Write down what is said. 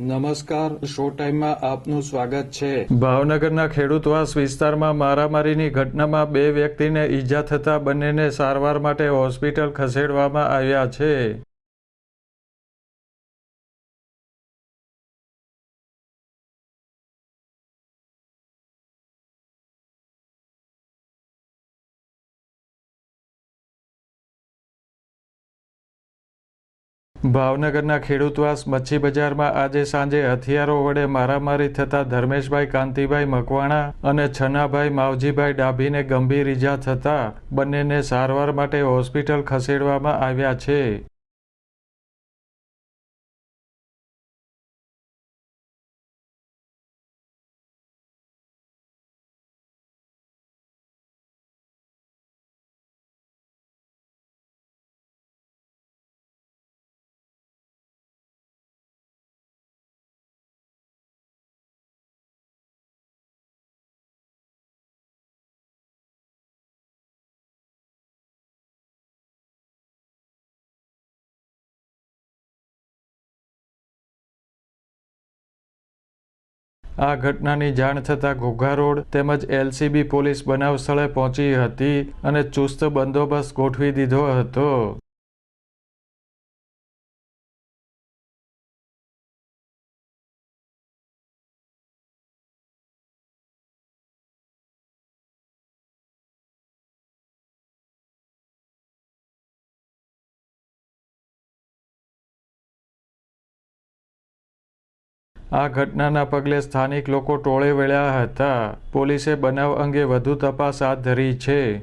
નમસ્કાર, શો ટાઈમમાં આપનું સ્વાગત છે. ભાવનગરના ખેડૂતવાસ વિસ્તારમાં મારામારીની ઘટનામાં બે વ્યક્તિને ઈજા થતા બંનેને સારવાર માટે હોસ્પિટલ ખસેડવામાં આવ્યા છે. ભાવનગરના ખેડૂતવાસ મચ્છી બજારમાં આજે સાંજે હથિયારો વડે મારામારી થતા ધર્મેશભાઈ કાંતિભાઈ મકવાણા અને છનાભાઈ માવજીભાઈ ડાભીને ગંભીર ઈજા થતા બંનેને સારવાર માટે હોસ્પિટલ ખસેડવામાં આવ્યા છે. આ ઘટનાની જાણ થતાં ઘોઘા રોડ તેમજ એલસીબી પોલીસ બનાવ સ્થળે પહોંચી હતી અને ચુસ્ત બંદોબસ્ત ગોઠવી દીધો હતો. આ ઘટનાના પગલે સ્થાનિક લોકો ટોળે વળ્યા હતા. પોલીસે બનાવ અંગે વધુ તપાસ હાથ ધરી છે.